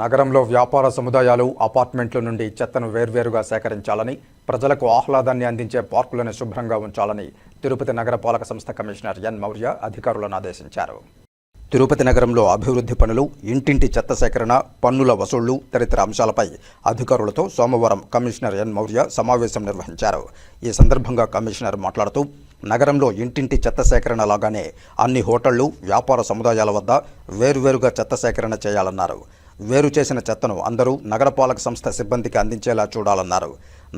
నగరంలో వ్యాపార సముదాయాలు అపార్ట్మెంట్ల నుండి చెత్తను వేర్వేరుగా సేకరించాలని ప్రజలకు ఆహ్లాదాన్ని అందించే పార్కులను శుభ్రంగా ఉంచాలని తిరుపతి నగరపాలక సంస్థ కమిషనర్ ఎన్ మౌర్య అధికారులను ఆదేశించారు. తిరుపతి నగరంలో అభివృద్ధి పనులు ఇంటింటి చెత్త సేకరణ పన్నుల వసూళ్ళు తదితర అంశాలపై అధికారులతో సోమవారం కమిషనర్ ఎన్ మౌర్య సమావేశం నిర్వహించారు. ఈ సందర్భంగా కమిషనర్ మాట్లాడుతూ నగరంలో ఇంటింటి చెత్త సేకరణ లాగానే అన్ని హోటళ్ళు వ్యాపార సముదాయాల వద్ద వేర్వేరుగా చెత్త సేకరణ చేయాలన్నారు. వేరు చేసిన చెత్తను అందరూ నగరపాలక సంస్థ సిబ్బందికి అందించేలా చూడాలన్నారు.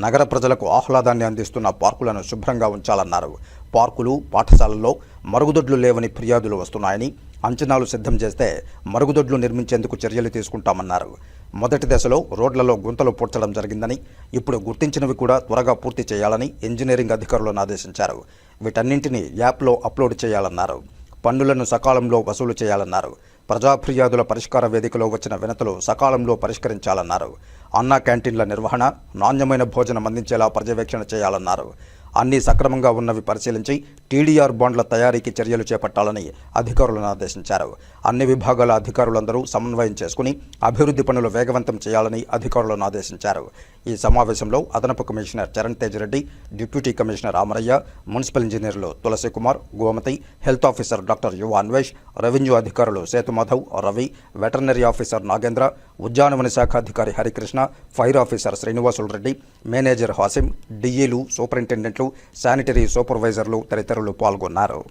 నగర ప్రజలకు ఆహ్లాదాన్ని అందిస్తున్న పార్కులను శుభ్రంగా ఉంచాలన్నారు. పార్కులు పాఠశాలల్లో మరుగుదొడ్లు లేవని ఫిర్యాదులు వస్తున్నాయని అంచనాలు సిద్ధం చేస్తే మరుగుదొడ్లు నిర్మించేందుకు చర్యలు తీసుకుంటామన్నారు. మొదటి దశలో రోడ్లలో గుంతలు పూడ్చడం జరిగిందని ఇప్పుడు గుర్తించినవి కూడా త్వరగా పూర్తి చేయాలని ఇంజనీరింగ్ అధికారులను ఆదేశించారు. వీటన్నింటినీ యాప్లో అప్లోడ్ చేయాలన్నారు. పన్నులను సకాలంలో వసూలు చేయాలన్నారు. ప్రజా ఫిర్యాదుల పరిష్కార వేదికలో వచ్చిన వినతులు సకాలంలో పరిష్కరించాలన్నారు. అన్నా క్యాంటీన్ల నిర్వహణ నాణ్యమైన భోజనం అందించేలా పర్యవేక్షణ చేయాలన్నారు. అన్ని సక్రమంగా ఉన్నవి పరిశీలించి టీడీఆర్ బాండ్ల తయారీకి చర్యలు చేపట్టాలని అధికారులను ఆదేశించారు. అన్ని విభాగాల అధికారులందరూ సమన్వయం చేసుకుని అభివృద్ధి పనులు వేగవంతం చేయాలని అధికారులను ఆదేశించారు. ఈ సమావేశంలో అదనపు commissioner Charan Tej Reddy deputy commissioner Ramarayya municipal ఇంజనీర్లు Tulasi Kumar Gomati health officer doctor Yuva Anvesh revenue అధికారులు సేతుమాధవ్ రవి వెటర్నరీ ఆఫీసర్ నాగేంద్ర ఉద్యానవన శాఖ అధికారి Harikrishna fire officer Srinivasulu Reddy manager Hasim డిఈలు సూపరింటెండెంట్లు శానిటరీ సూపర్వైజర్లు తదితరులు పాల్గొన్నారు.